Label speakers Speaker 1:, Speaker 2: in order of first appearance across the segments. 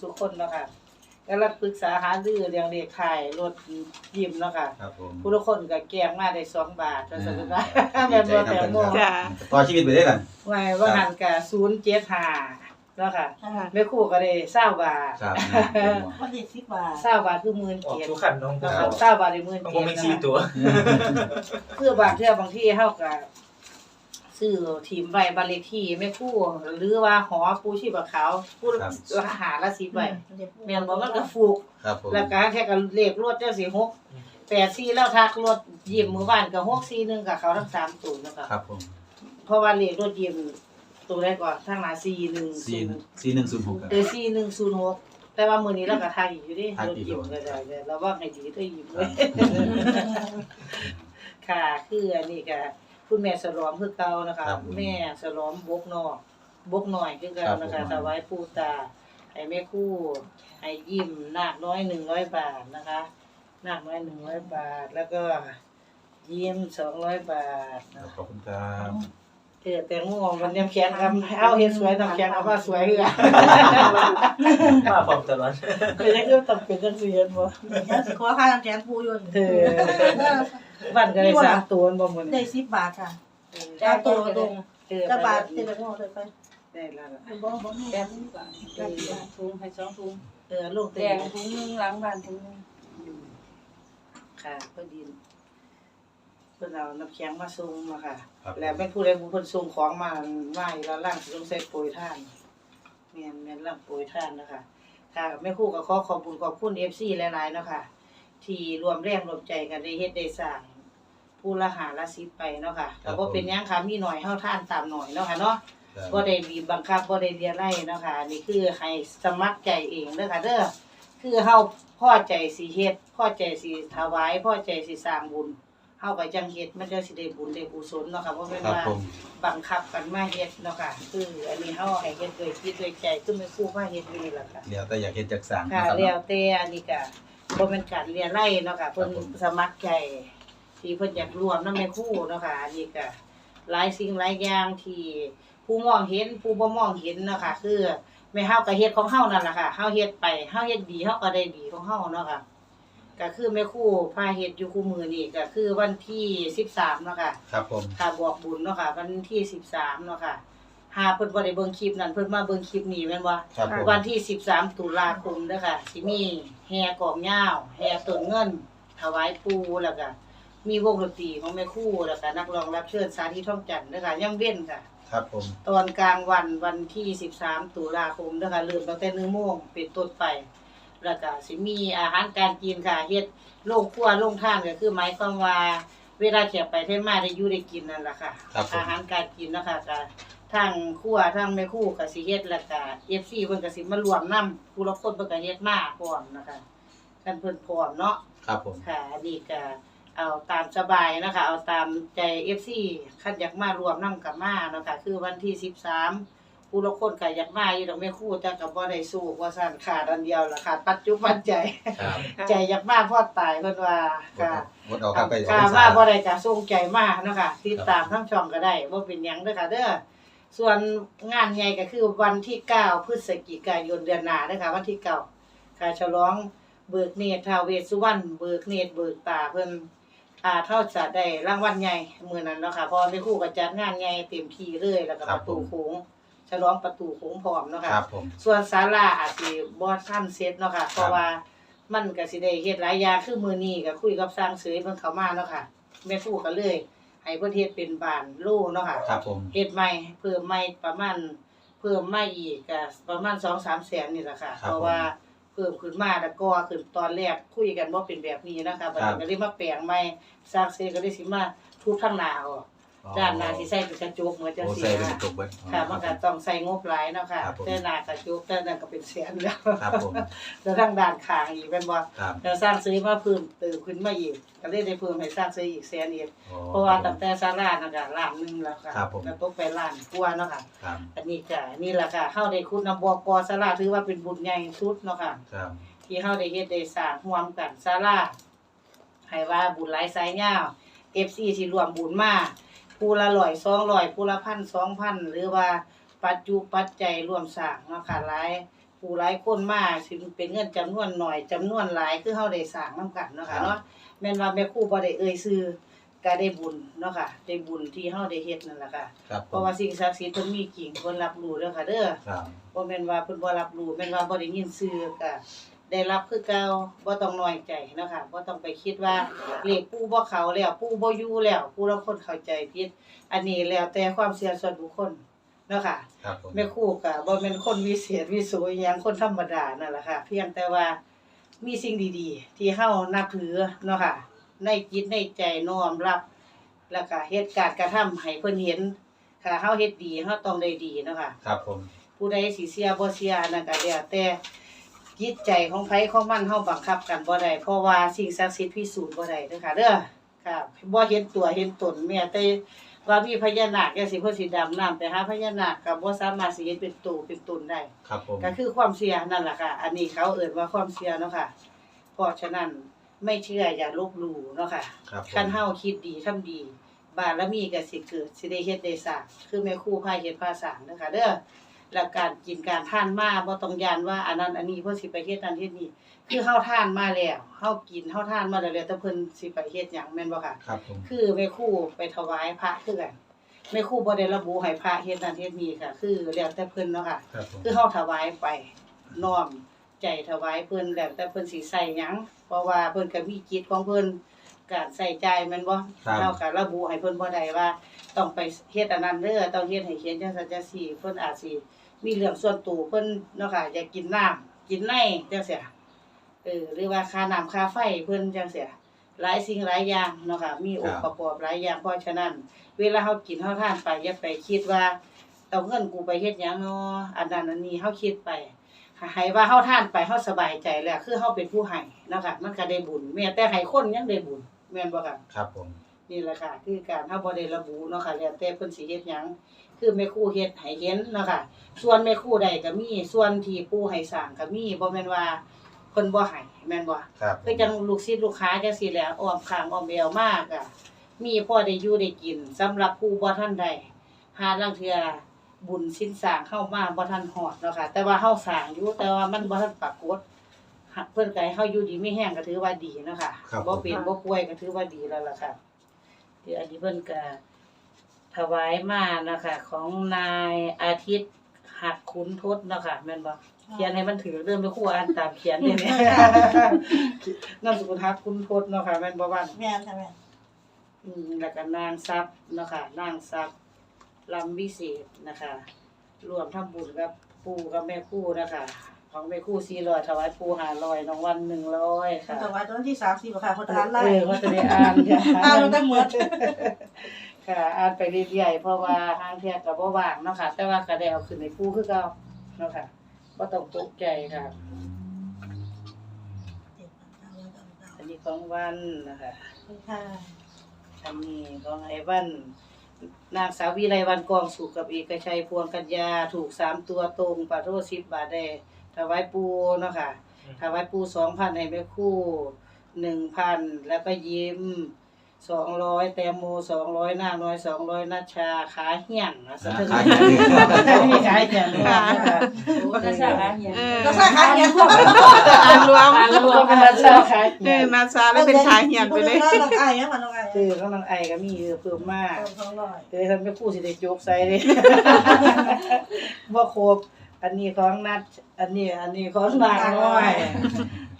Speaker 1: สุคนเนาะค่ะกำลังปรึกษาหารือเรื่องเลขขายรถยิ้มเนาะค่ะ
Speaker 2: ครับผม
Speaker 1: ผู้ทุกคนก็แกงมาได้สองบาทว่าซั่นว่า
Speaker 2: อ่า
Speaker 1: แม่นบ่
Speaker 2: ดีใจ
Speaker 1: แต่
Speaker 2: นำ
Speaker 1: โม
Speaker 2: กัน
Speaker 3: จ้า
Speaker 2: ต่อชีวิตไปด้วยกัน
Speaker 1: ไว้ว่าหันก็075เนาะค่ะ
Speaker 3: ค่ะ
Speaker 1: แม่ครูก็ได้20บาท
Speaker 2: ครับ
Speaker 3: วันที่สิบบาท
Speaker 1: 20บาทคือหมื่น
Speaker 4: ออก
Speaker 1: เจ็ด
Speaker 4: ทุกขันน้อง
Speaker 1: นะ
Speaker 4: ค
Speaker 1: ค
Speaker 4: รั
Speaker 1: รั
Speaker 4: บบ
Speaker 1: 20บาทได้หมื่น
Speaker 4: ต้อง
Speaker 1: เจ็
Speaker 4: ผม
Speaker 1: ด
Speaker 4: ไม่
Speaker 1: นะ
Speaker 4: ซี
Speaker 1: คะ
Speaker 4: ตัว
Speaker 1: คือบางเทื่อบางที่เฮาก็ ซื้อทีมไว้บ้านเลขที่แม่ครูหรือว่าหอปูชีพขาวผู้
Speaker 2: ครับ
Speaker 1: ละหาละ10ไว้แม่นบ่มันก็ฟูก
Speaker 2: ครับผม
Speaker 1: แล้วก็แค่กับเลขรวดเจ้าสี่หกแปดสี่แล้วทักรถยิ้มมือบ้านกับหกสี่หนึ่งกับเขาทั้งสามตัวแล้วก็
Speaker 2: ครับผม
Speaker 1: เพราะว่าเลขรถยิ้มตัวได้ก่อนทางหน้าสี่หนึ่ง
Speaker 2: สี่สี่หนึ่งศูนย์หกครับ
Speaker 1: เออสี่หนึ่งศูนย์หกแต่ว่ามือนี้เราก็ทายอีกอยู่ดิ
Speaker 2: ทาย
Speaker 1: รถ
Speaker 2: อีก
Speaker 1: ยิ้ม
Speaker 2: อยู่
Speaker 1: ก็ได้เลยเราว่าให้ดีด้วยยิ้มเลย ค่ะ คืออันนี้ก็ คุณแม่สลอมคือเก่านะคะ
Speaker 2: ครับผม
Speaker 1: แม่สลอมบกนอกบกหน่อยคือเก่านะ
Speaker 2: ครั
Speaker 1: คะ
Speaker 2: บผม
Speaker 1: ถวายปู่ตาให้แม่ครู่ให้ยิ้มนาคน้อยหนึ่งร้อยบาทนะคะนาคน้อยหนึ่งร้อยบาท แล้วก็ยิ้มสองร้อยบาทนะ
Speaker 2: ขอบคุณครับ
Speaker 1: เออแต่งวมันยังแข็งครับเอาเฮ็ดสวยทำแข็งเอาว่าสวยเหือ
Speaker 4: มาพร้อมตลอด
Speaker 1: เป็นยังก็ต้องเป็นจังซี่เห็นบ่
Speaker 3: เดี๋ยวสิขอค่าน้ำแข็งปูอยู่
Speaker 1: เออ วันก็ได้สามตัวบ่มื้อ
Speaker 3: ได้
Speaker 1: นี้
Speaker 3: สิบบาทค่ะ
Speaker 1: เออ
Speaker 3: จ้าตัวตรง
Speaker 1: เออ
Speaker 3: จะบาทเจ็ดโมงเลยไป
Speaker 1: ได้แล้วล่ะ
Speaker 3: บ่บ่แม่
Speaker 5: แกงทุกบาทแกงบาทถุงให้สองถุง
Speaker 1: เออลูก
Speaker 5: แก
Speaker 1: เต็
Speaker 5: ง
Speaker 1: ม
Speaker 5: ถุงหนึงหลังบ้านถุงหนึง
Speaker 1: ค่ะพอดีเพิ่นเอาน้ำแข็งมาส่งมาค่ะ
Speaker 2: ครับ
Speaker 1: แล้วแม่นผู้ใดผู้เพิ่นส่งของมามาอีกแล้วล่างสิต้องใส่ปุ๋ยท่านแม่นแม่นล่างปุ๋ยท่านนะคะค่ะแม่ครู่ก็ขอขอบคุณขอบคุณ FC หลายๆเนาะค่ะ ที่รวมแรงรวมใจกันได้เฮ็ดได้สร้างผู้ละหาละสิบไปเนาะค่ะ
Speaker 2: ครับ
Speaker 1: ก็บ่เป็นหยังค่ะมีหน่อยเฮาท่านตามหน่อยเนาะค่ะเนาะ
Speaker 2: ครับ
Speaker 1: บ่ได้บีบบังคับบ่ได้เรียนไล่เนาะค่ะนี่คือให้สมัครใจเองเด้อค่ะเด้อคือเฮาพอใจสิเฮ็ดพอใจสิถวายพอใจสิสร้างบุญเฮาก็จังเฮ็ดมันจะสิได้บุญได้กุศลเนาะค่ะบ่แม่น
Speaker 2: ครับ
Speaker 1: ว่า
Speaker 2: ผม
Speaker 1: บังคับกันมาเฮ็ดเนาะค่ะ คืออันนี้เฮาให้เฮ็ดด้วยจิตด้วยใจคือแม่ครูมาเฮ็ดอยู่นี่ล่ะค่ะ
Speaker 2: เดี๋ยวแต่อยากเห็นจากสาง
Speaker 1: ค่ะ
Speaker 2: นะครับ
Speaker 1: แล้วแต่อันนี้ก็ บ่แม่นการเรียนไล่เนาะค่ะเพิ่น
Speaker 2: ครับผม
Speaker 1: สมัครใจที่เพิ่นอยากรวมนำแม่ครูเนาะค่ะอันนี้ก็หลายสิ่งหลายอย่างที่ผู้มองเห็นผู้บ่มองเห็นเนาะค่ะคือแม่เฮาก็เฮ็ดของเฮานั่นล่ะค่ะเฮาเฮ็ดไปเฮาเฮ็ดดีเฮาก็ได้ดีของเฮาเนาะค่ะก็คือแม่ครูพาเฮ็ดอยู่คู่มือนี่ก็คือวันที่ 13เนาะค่ะ
Speaker 2: ครับผม
Speaker 1: ค่ะบอกบุญเนาะค่ะวันที่ 13เนาะค่ะ หาเพิ่นบ่ได้เบิ่งคลิปนั้นเพิ่นมาเบิ่งคลิปนี้แม่นบ่
Speaker 2: ครับผม
Speaker 1: วันที่ 13 ตุลาคมเด้อค่ะสิมีแห่กองยาวแห่ต้นเงิน ถวายปู่แล้วก็มีวงดนตรีของแม่ครู่แล้วก็นักร้องรับเชิญสาธิตท่องจันทร์เด้อค่ะย่ำเว้นค่ะ
Speaker 2: ครับผม
Speaker 1: ตอนกลางวันวันที่ 13 ตุลาคมเด้อค่ะเริ่มตั้งแต่1โมงเป็นต้นไป แล้วก็สิมีอาหารการกินค่ะเฮ็ดโรงครัวโรงทานก็คือหมายความว่าเวลาแขกไปเทศมาได้อยู่ได้กินนั่นล่ะค่ะ
Speaker 2: ครับผม
Speaker 1: อาหารการกินเนาะค่ะก็ ทางครัวทางแม่ครัวก็สิเฮ็ดแล้วก็ FC เพิ่นก็สิมารวมนํผู้ละคนเพิ่นก็เฮ็ดมาพร้อมนะคะกันเพิ่นพร้อมเนาะ
Speaker 2: ครับผม
Speaker 1: ค่ะอันนี้ก็เอาตามสบายนะคะ เอาตามใจ FC คันอยากมารวมนํกับมาเนาะค่ะคือวันที่13ผู้ละคนก็อยากมาอยู่ดอกแม่ครู่แต่ก็บ่ได้สู้ว่าซั่นขาดอันเดียวล่ะขาดปัจจุบันใจ
Speaker 2: ครับ
Speaker 1: ใจอยากมาพอตายเพิ่นว่าค่ะ
Speaker 2: งดออกครับไปออก
Speaker 1: ค่ะ
Speaker 2: พรรษ
Speaker 1: ว่าบ่ได้ก็ส่งใจมากเนาะค่ะติดตามทั้งช่องก็ได้บ่เป็นหยังเด้อค่ะเด้อ ส่วนงานใหญ่ก็คือวันที่9พฤศจิกายนเดือนหน้าเด้อค่ะวันที่9ค่ะฉลองเบิกเนตรท้าวเวสสุวรรณเบิกเนตรเบิกตาเพิ่นอ่าเท่าจะได้รางวัลใหญ่มื้อนั้นเนาะค่ะเพอแม่ครูก็จัดงานใหญ่เต็มที่เลยแล้วก็ประตูโขงฉลองประตูโขงพร้อมเนาะค่ะ
Speaker 2: ครับผม
Speaker 1: ส่วนศาลาอาจสิบ่ทันเสร็จเนาะค่ะ เพราะว่ามันก็สิได้เฮ็ดหลายอย่างคือมื้อนี้ก็คุยกับสร้างเสยเพิ่นเข้ามาเนาะค่ะแม่ครูก็เลย ให้เพิ่นเฮ็ดเป็นบ้านโลเนาะค่ะ
Speaker 2: ครับผม
Speaker 1: เฮ็ดใหม่เพิ่มใหม่ประมาณเพิ่มใหม่อีกก็ประมาณ2-3แสนนี่แหละค่ะเพราะว่าเพิ่มขึ้นมาแล้วก็ขึ้นตอนแรกคุยกันบ่เป็นแบบนี้นะคะบัดนี้ก็เลยมาแปลงใหม่สร้างเสยก็เลยสิมาทุบทางหน้าออก ด้านหน้าสิใส่เป็นกระจกเหมือนจัง
Speaker 2: โอ้
Speaker 1: ซี่
Speaker 2: ใส่เป็น
Speaker 1: นะ
Speaker 2: กระจกเบิด
Speaker 1: ค่ะมันก็ต้องใส่งบหลายเนาะค่ะ
Speaker 2: ครับผม
Speaker 1: แต่หน้ากระจุกแต่นั่นก็เป็นแสนแล้ว
Speaker 2: ครับผม
Speaker 1: แล้วทางด้านข้างอีกเป็นบ่
Speaker 2: ครับ
Speaker 1: แล้วสร้างซื้อมาเพิ่มเติมขึ้นมาอีกก็เลยได้เพิ่มให้สร้างซื้ออีกแสนอีก
Speaker 2: โอ้
Speaker 1: เพราะว่าตั้งแต่ศาลานั่นก็ล้านหนึงแล้วค่ะ
Speaker 2: ครับผม
Speaker 1: แล้วตกไปล้านกว่าเนาะค่ะ
Speaker 2: ครับ
Speaker 1: อันนี้ก็นี่แหละค่ะเฮาได้ขุดน้ำบ่อปอศาลาถือว่าเป็นบุญใหญ่สุดเนาะค่ะ
Speaker 2: ครับ
Speaker 1: ที่เฮาได้เฮ็ดได้สร้างร่วมกันศาลาให้ว่าบุญหลายสายยาว FC ที่รวมบุญมา ผู้ละ100 200ผู้ละพัน2,000หรือว่าปัจจุปัจจัยรวมสร้างเนาะค่ะหลายผู้หลายคนมาสิเป็นเงินจำนวนหน่อยจำนวนหลายคือเฮาได้สร้างนํกันเนาะค่ะเนาะแม่นว่าแม่ครูบ่ได้เอ่ยชื่อก็ได้บุญเนาะค่ะได้บุญที่เฮาได้เฮ็ดนั่นล่ะค่ะ
Speaker 2: ครับ
Speaker 1: เพราะว่าสิ่งศักดิ์สิทธิ์เพิ่นมีจริงเพิ่นรับรู้เด้อค่ะเด้อ
Speaker 2: ครับ
Speaker 1: บ่แม่นว่าเพิ่นบ่รับรู้แม่นว่าบ่ได้ยินชื่อก็ ได้รับคือเก่าบ่ต้องน้อยใจเนาะค่ะบ่ต้องไปคิดว่าเลขปู่บ่เข้าแล้วปู่บ่อยู่แล้วผู้ลางคนเข้าใจผิด อันนี้แล้วแต่ความเชื่อส่วนบุคคลเนาะค่ะ
Speaker 2: ครับผม
Speaker 1: แม่ครูก็บ่แม่นคนวิเศษวิโสอิหยังคนธรรมดานั่นล่ะค่ะ เพียงแต่ว่ามีสิ่งดีๆ ที่เฮานับถือเนาะค่ะ ในจิตในใจน้อมรับ แล้วก็เฮ็ดการกระทำให้เพิ่นเห็นค่ะเฮาเฮ็ดดีเฮาต้องได้ดีเนาะค่ะ
Speaker 2: ครับผม
Speaker 1: ผู้ใดสิเสียบ่เสียอันนั้นก็แล้วแต่ จิตใจของไผของมันเฮาบังคับกันบ่ได้เพราะว่าสิ่งศักดิ์สิทธิ์พิสูจน์บ่ได้เด้อค่ะเด้อค่ะบ่เห็นตัวเห็นตนแม้แต่ว่ามีพญานาคจังสิเพิ่นสิดำน้ำไปหาพญานาคก็บ่สามารถสิเห็นเป็นตัวเป็นตนได้
Speaker 2: ครับผม
Speaker 1: ก็คือความเชื่อนั่นแหละค่ะ อันนี้เขาเอ่นว่าความเชื่อเนาะค่ะ เพราะฉะนั้นไม่เชื่ออย่าลบหลู่เนาะค่ะ
Speaker 2: ครับผม
Speaker 1: คันเฮาคิดดีทำดี บารมีก็สิเกิดสิได้เฮ็ดได้สร้างคือแม่ครูพาเฮ็ดพาสร้างเด้อค่ะ เด้อ แล้วการกินการทานมาบ่ต้องยานว่าอันนั้นอันนี้เพิ่นสิไปเฮ็ดนั่นเฮ็ดนี่คือเฮาทานมาแล้วเฮากินเฮาทานมาแล้วแล้วแต่เพิ่นสิไปเฮ็ดหยังแม่นบ่ค่ะ
Speaker 2: ครับผม
Speaker 1: คือแม่ครูไปถวายพระคือกันแม่ครูบ่ได้ระบุให้พระเฮ็ดนั่นเฮ็ดนี่ค่ะ คือแล้วแต่เพิ่นเนาะค่ะ
Speaker 2: ครับผม
Speaker 1: คือเฮาถวายไปน้อมใจถวายเพิ่นแล้วแต่เพิ่นสิใส่หยังเพราะว่าเพิ่นก็มีจิตของเพิ่นการใส่ใจแม่นบ่
Speaker 2: ครับ
Speaker 1: เราก็ระบุให้เพิ่นบ่ได้ว่า ต้องไปเฮ็ดอันนั้นเด้อต้องเฮ็ดให้เขียนจังซั่นจังซี่เพิ่นอาจสิมีเรื่องส่วนตัวเพิ่นเนาะค่ะอยากกินน้ำกินในจังซี่เออหรือว่าค่าน้ำค่าไฟเพิ่นจังซี่หลายสิ่งหลายอย่างเนาะค่ะมีองค์ประกอบหลายอย่างเพราะฉะนั้น เวลาเฮากินเฮาทานไปอย่าไปคิดว่าเอาเงินกูไปเฮ็ดหยังเนาะอันนั้นอันนี้เฮาคิดไปให้ว่าเฮาทานไปเฮาสบายใจแล้ว คือเฮาเป็นผู้ให้เนาะค่ะมันก็ได้บุญแม้แต่ให้คนยังได้บุญแม่นบ่ค่ะ
Speaker 2: ครับผม
Speaker 1: นี่แหละค่ะ คือการเฮาบ่ได้ระบุเนาะค่ะแล้วแต่เพิ่นสิเฮ็ดหยังคือแม่ครูเฮ็ดให้เห็นเนาะค่ะ ส่วนแม่ครูใดก็มี ส่วนที่ปู่ให้สร้างก็มีบ่แม่นว่าเพิ่นบ่ให้แม่นบ่
Speaker 2: ครับ
Speaker 1: คือจังลูกศิษย์ลูกค้าจังซี่แหล้วอ้อมข้างอ้อมแววมากอะมีพ่อได้อยู่ได้กินสำหรับผู้บ่ทันใดหาลางเทื่อบุญสิ้นสร้างเข้ามาบ่ทันฮอดเนาะค่ะ แต่ว่าเฮาสร้างอยู่แต่ว่ามันบ่ทันปรากฏหากเพิ่นก็ให้เฮาอยู่ดีมีแฮงก็ถือว่าดีเนาะค่ะบ่เป็นบ่ป่วยก็ถือว่าดีแล้วล่ะค่ะ ที่อันนี้เพิ่นก็ถวายมานะคะของนายอาทิตย์หักขุนทศเนาะค่ะแม่นบ่เขียนให้มันถือเริ่มไปคู่อ่านตามเขียนเลยเนี่ยนามสกุลฮักคุณพจน์เนาะค่ะแม่นบ่วัน
Speaker 3: แม่นค่ะแม่น
Speaker 1: อืมแล้วก็นางทรัพย์เนาะค่ะนางทรัพย์ลำวิเศษนะคะ รวมทำบุญกับปู่กับแม่ครู่นะคะ ของแม่ครู่400ถวายปู่500น้องวัน100ค่ะ
Speaker 3: ถวายตอนที่30บ่ค่ะคนทานไล่
Speaker 1: เออว่าจะได้อ่านค่ะ
Speaker 3: อ่านได้หมด
Speaker 1: ค่ะ อ่านไปเรื่อยๆเพราะว่าทางเที่ยก็บ่ว่างเนาะค่ะแต่ว่าก็ได้เอาขึ้นในปู่คือเก่าเนาะค่ะบ่ต้องตกใจค่ะ อันนี้ของวันนะคะ
Speaker 3: ค่ะ
Speaker 1: อันนี้ของไอ้วันนางสาววิไลวันกองสุขกับเอกชัยพวงกัญญาถูกสามตัวตรงปะโทษสิบบาทได้ ถวายปูเนาะค่ะถวายปูสองพันให้แม่คู่หนึ่งพันแล้วก็ยิ้มสองร้อยแตงโมสองร้อยนางน้อยสองร้อยนัชชาขาเหี้ยนนะสะเทือน
Speaker 2: ขายอย่างนี้
Speaker 1: มีขาเหี้ยนด้วยนะคะ
Speaker 5: ก็ใช่ค่ะเฮีย
Speaker 6: เออ
Speaker 3: ก็ใส่ขาเหียน
Speaker 6: อ่านรวม
Speaker 1: อ่านรวมเป็นนัชชาขา
Speaker 6: เอ
Speaker 1: เหี้ย
Speaker 6: อนนาซาแล้วเป็นขาเหียนไปเลย
Speaker 3: น้องไอ้ยังมาน้องไอ้
Speaker 1: คือเขานางไอก็มีเยอะเพิ่มมาก
Speaker 3: สองร้อย
Speaker 1: เออท่านไม่พูดสิได้โจกใส่เลยบ่ครบ อันนี้ของนัด อันนี้อันนี้ของนางน้อย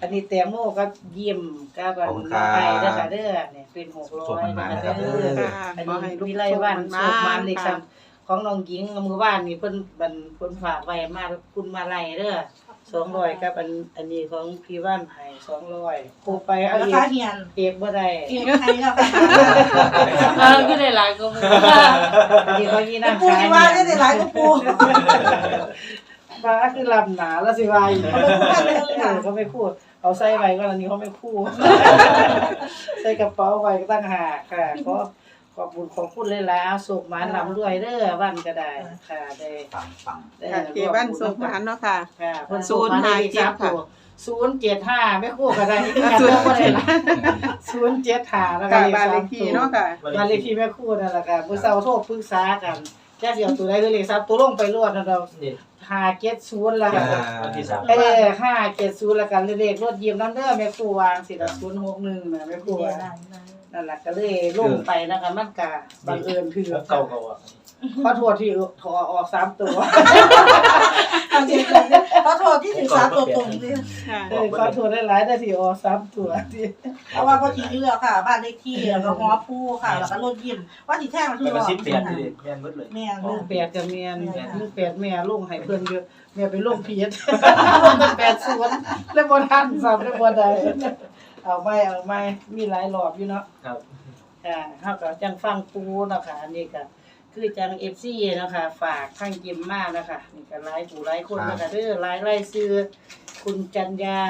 Speaker 1: อันนี้แตงโมกับยิ้มกับอันน้องไอเด้อค่ะเด้อเนี่ยเป็น600นะคะเด้อ
Speaker 6: ค่ะ
Speaker 1: อัน
Speaker 6: ขอให้
Speaker 1: นี้
Speaker 6: ลูก
Speaker 1: วิไลวันโชคมานเลข
Speaker 6: ค่ะ
Speaker 1: 3ของน้องหญิงมือว่านนี่เพิ่นบันเพิ่นฝากไว้มาคุณมาไล่เด้อ200กับอันอันนี้ของพี่ว่านให้200ครบไปเอา
Speaker 3: แล้ว
Speaker 1: อีก
Speaker 3: ขาเหียน
Speaker 1: เอกบ่ได้
Speaker 3: เอกไทยแล้วค่ะ
Speaker 5: เออก็ได้หลายก็มึง
Speaker 1: อันนี้เขายี่
Speaker 3: เป็
Speaker 1: นั่
Speaker 3: น
Speaker 1: ง
Speaker 3: ปู
Speaker 1: ขาย
Speaker 3: ที่ว่าได้หลายก็ปู
Speaker 1: ฟ้าคือลำหนาแล้วสิวายอยู่
Speaker 3: เขาไม่พูดกันเลยค่ะ
Speaker 1: เขาไม่พูดเอาใส่ไว้ก็อันนี้เขาไม่พูดใส่กระเป๋าไว้ก็ตั้งหากค่ะขอขอบคุณขอบคุณเลยล่ะสุขหมานลำรวยเด้อวันก็ได้ค่ะได้
Speaker 2: ฟังฟัง
Speaker 1: ได้
Speaker 6: ค่ะเกวันส่งมาเนาะค่ะ
Speaker 1: ค่ะเพิ่น
Speaker 6: ศู
Speaker 1: ส่ง
Speaker 6: นย์
Speaker 1: มาได้
Speaker 6: ห้า
Speaker 1: อีก
Speaker 6: เจ็ด
Speaker 1: สาม
Speaker 6: ค่ะ
Speaker 1: ตัวศูนย์เจ็ดห้าไม่คู่ก็ได้คือกันเด้อบ่ได้ล่ะศูนย์เจ็ดห้าแล้วก็
Speaker 6: ค่ะ
Speaker 1: เลข
Speaker 6: บ้าน
Speaker 1: สา
Speaker 6: เล
Speaker 1: ม
Speaker 6: ข
Speaker 1: ตั
Speaker 6: ที่
Speaker 1: ว
Speaker 6: เนาะค่ะ
Speaker 1: บ้านเลขที่แม่คู่นั่นแหละค่ะมื้อเช้าโทรปรึกษากันจ้าเสียวตัวใดคือเลขซับตัวลงไปรวดนะเรา
Speaker 4: นี่
Speaker 1: หาเก็ตศูนย์แล้วค่ะ
Speaker 4: วันที่สาม
Speaker 1: เออห้าเจ็ดศูนย์แล้วกันเลขรถยิ้มน้ำเด้อแม่ครูวางสิละศูนย์หกหนึ่งนะแม่ครูวางนั่นแหละก็เลยลงไปนะคะมันกะบังเอิญถือ
Speaker 4: เก่าเก่าอะ
Speaker 1: ขอโทษที่ถอออกสามตัว
Speaker 3: เอาจริงๆขอโทษที่ถึงสามตัวตรงดิ
Speaker 6: ค่ะ
Speaker 1: เออขอโทษได้หลายๆแต่ที่ออกสามตัวที่
Speaker 3: เพราะว่าพอทีเลือกค่ะ บ้านเลขที่แล้วก็หอผู้ค่ะ แล้วก็รถยิ้มว่าที่แท้มันคื
Speaker 4: แล้ว
Speaker 3: อ
Speaker 4: ก็
Speaker 3: รอ
Speaker 4: สิบแปดที่แม่นหมดเลย
Speaker 3: แม่น
Speaker 1: ลู
Speaker 3: ลู
Speaker 1: ก
Speaker 3: ก
Speaker 1: แปดกับเมียนลูกแปดแม่ลงให้เพิ่นเยอะแม่ไปลงเพียรแปดศูนย์แล้วบ่ทันซ้ำแล้วบ่ได้เอาไม่เอาไม่มีหลายรอบอยู่เนาะ
Speaker 4: ครับ
Speaker 1: ค่ะเฮาก็จังฟังปูเนาะค่ะอันนี้ก็คือจัง FC เนาะค่ะฝากทางกิมมาเนาะค่ะนี่ก็หลายผู้หลายคนเนาะค่ะเด้อหลายรายชื่อ คุณจัญญา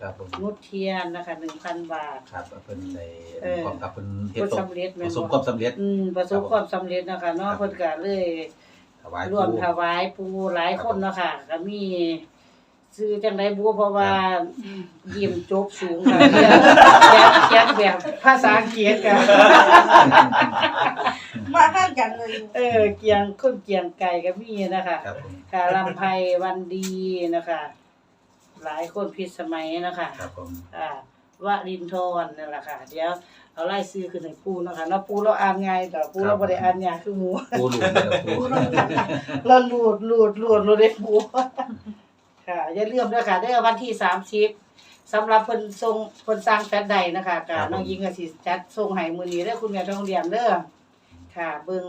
Speaker 2: ครับผม
Speaker 1: นุชเทียนนะคะ1,000บาท
Speaker 2: ครับเพิ่นได้
Speaker 1: เออ
Speaker 2: ความกับเพิ่นเฮ็ด
Speaker 1: เพิ่น
Speaker 2: ตก
Speaker 1: สำเร็จ
Speaker 2: ป
Speaker 1: แม่น
Speaker 2: ระสบ
Speaker 1: บ่
Speaker 2: ความสำเร็จ
Speaker 1: อืมประสบความสำเร็จเนาะคะเนาะ
Speaker 2: ครับ
Speaker 1: เพิ่นก็เลย
Speaker 2: ถวาย
Speaker 1: ร่วม
Speaker 2: ปู่
Speaker 1: ถวายปูหลายคนเนาะค่ะก็มีซื้อจังไดบัวเพราะว่ายิ้มจบสูงค่ะเขียนเขียนแบบภาษาอังกฤษกัน
Speaker 3: มาข้างกันเลย
Speaker 1: เออเกียงคนเกียงไก่ก็มีนะคะ
Speaker 2: ครับผม
Speaker 1: ค่ะลำไพวันดีนะคะ หลายคนพิสมัยนะคะ
Speaker 2: ครับผม
Speaker 1: อ่าวรินทรนั่นแหละค่ะ เดี๋ยวเอาไล่ซื้อขึ้นให้ปูเนาะค่ะเนาะปูเราอ่านไงแต่ปูเราบ่ได้อ่านยากคือหมู
Speaker 2: ปู่รู้เลยครับปู่
Speaker 1: เราหลุดหลุดหลุดหลุดได้ปูค่ะอย่าลืมด้วยค่ะได้วันที่สามสิบสำหรับเพิ่นทรงเพิ่นสร้างแฟลตใดนะคะกะน้องยิงก็สิจัดส่งให้มื้อนี้เด้อคุณแม่ทองเรียนเด้อค่ะเบิ่ง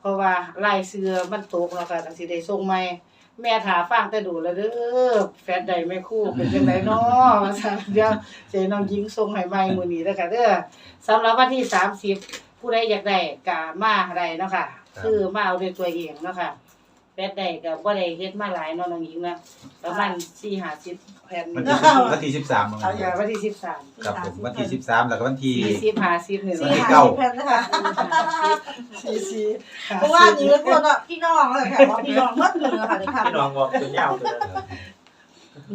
Speaker 1: เพราะว่าลายเสื้อมันตกแล้วค่ะจังสิได้ส่งใหม่ แม่ถาฟังแต่ดูแล้วเด้อแฟลตใดแม่ครู่เป็นจังไดเนาะว่าซั่นเดี๋ยวสิให้น้องยิงส่งให้ใหม่มื้อนี้เด้อค่ะเด้อสำหรับวันที่30ผู้ใดอยากได้ก็มาได้เนาะค่ะคือมาเอาด้วยตัวเองเนาะค่ะ แฟดได้ก็บ่ได้เฮ็ดมาหลายเนาะน้องหญิงนะประมาณ4-50แผ่น
Speaker 2: วัน
Speaker 1: นี่
Speaker 2: ที่วันที่13มื้อ
Speaker 1: เอาอ
Speaker 2: นี้
Speaker 1: ย่างวันที่13
Speaker 2: ครับผมวันที่13แล้วก็วันที่
Speaker 1: 40 50นี่
Speaker 3: สี่
Speaker 1: ล่ะ
Speaker 3: หา
Speaker 2: เก้า
Speaker 3: สิบแผ่นนะคะ
Speaker 1: 44
Speaker 3: เพราะว่านี่เป็นคนว่าพี่น้องเลยค่ะว่าพี่น้องเมื่อคืนนะคะเลยค่ะ
Speaker 4: พี่น้องบอกตัวยาวตัวนั้น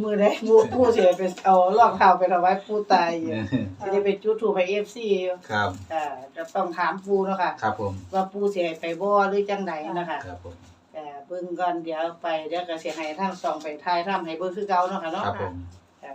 Speaker 1: มื้อใดผู้ผู้สิไปเอารองเท้าไปถวายปู่ตายอยู่สิได้ไปจุดธูปให้ FC อยู่
Speaker 2: ครับ
Speaker 1: อ่าจะต้องถามปู่เนาะค่ะ
Speaker 2: ครับผม
Speaker 1: ว่าปู่สิให้ไปบ่หรือจังไดนะคะ
Speaker 2: ครับผม
Speaker 1: แต่เบิ่งก่อนเดี๋ยวไปเดี๋ยวก็สิให้ทางสองไปทายทำให้เบิ่งคือเก่าเนาะค่ะเนาะ
Speaker 2: ครับผม
Speaker 1: อ่า